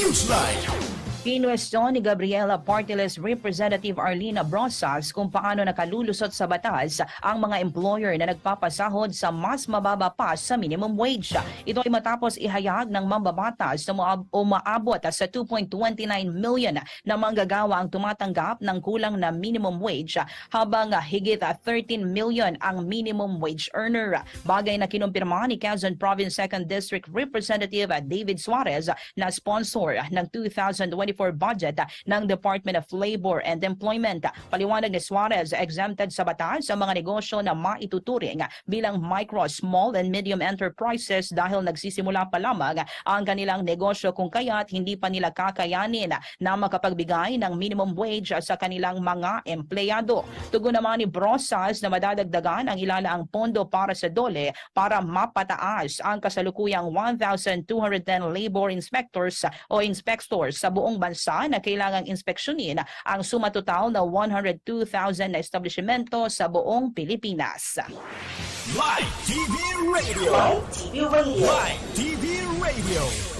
Newsline. Kinwestiyon ni Gabriela Partiles Representative Arlina Brosas kung paano nakalulusot sa batas ang mga employer na nagpapasahod sa mas mababa pa sa minimum wage. Ito ay matapos ihayag ng mambabatas na umaab- umaabot sa 2.29 million na manggagawa ang tumatanggap ng kulang na minimum wage habang higit 13 million ang minimum wage earner. Bagay na kinumpirma ni Quezon Province 2nd District Representative David Suarez na sponsor ng 2024 budget ng Department of Labor and Employment. Paliwanag ni Suarez, exempted sa batas ang mga negosyo na maituturing bilang micro, small and medium enterprises dahil nagsisimula pa lamang ang kanilang negosyo kung kaya't hindi pa nila kakayanin na makapagbigay ng minimum wage sa kanilang mga empleyado. Tugon naman ni Brosas na madadagdagan ang ilalaang pondo para sa DOLE para mapataas ang kasalukuyang 1,210 labor inspectors o inspectors sa buong bansa na kailangang inspeksyonin ang suma total na 102,000 na establishmento sa buong Pilipinas. Live TV Radio. Live TV Radio. Live TV Radio.